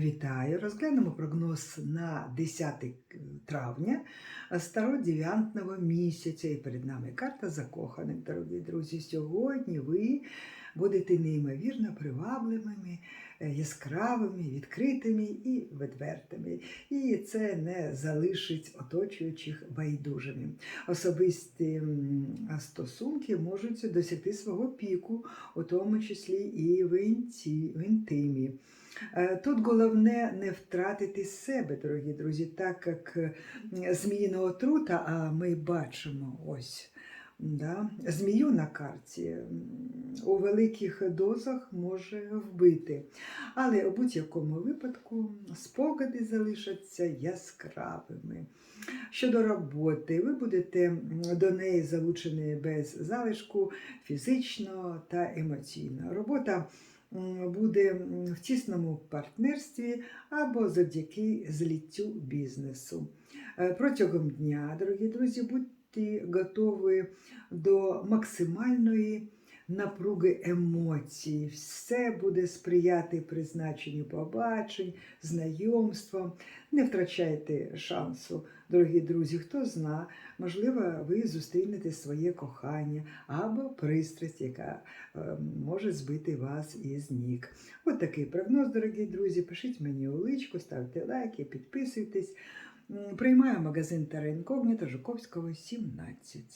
Вітаю! Розглянемо прогноз на 10 травня стародів'янтного місяця. І перед нами карта закоханих, дорогі друзі. Сьогодні ви будете неймовірно привабливими, е, яскравими, відкритими і відвертими. І це не залишить оточуючих байдужими. Особисті стосунки можуть досягти свого піку, у тому числі і в інтимі. Е, Тут головне не втратити себе, дорогі друзі, так як е, зміїна отрута, а ми бачимо ось да, змію на карті у великих дозах може вбити. Але у будь-якому випадку спогади залишаться яскравими. Щодо роботи, ви будете до неї залучені без залишку фізично та емоційно. Робота буде в тісному партнерстві або завдяки зліттю бізнесу. Е, Протягом дня, дорогі друзі, будьте готові до максимальної напруги емоцій. Все буде сприяти призначенню побачень, знайомствам. Не втрачайте шансу, дорогі друзі. Хто зна, можливо, ви зустрінете своє кохання або пристрасть, яка е, може збити вас із ніг. От такий прогноз, дорогі друзі. Пишіть мені у личку, ставте лайки, підписуйтесь. Приймаю магазин Тара Інкогніта Жуковського, 17.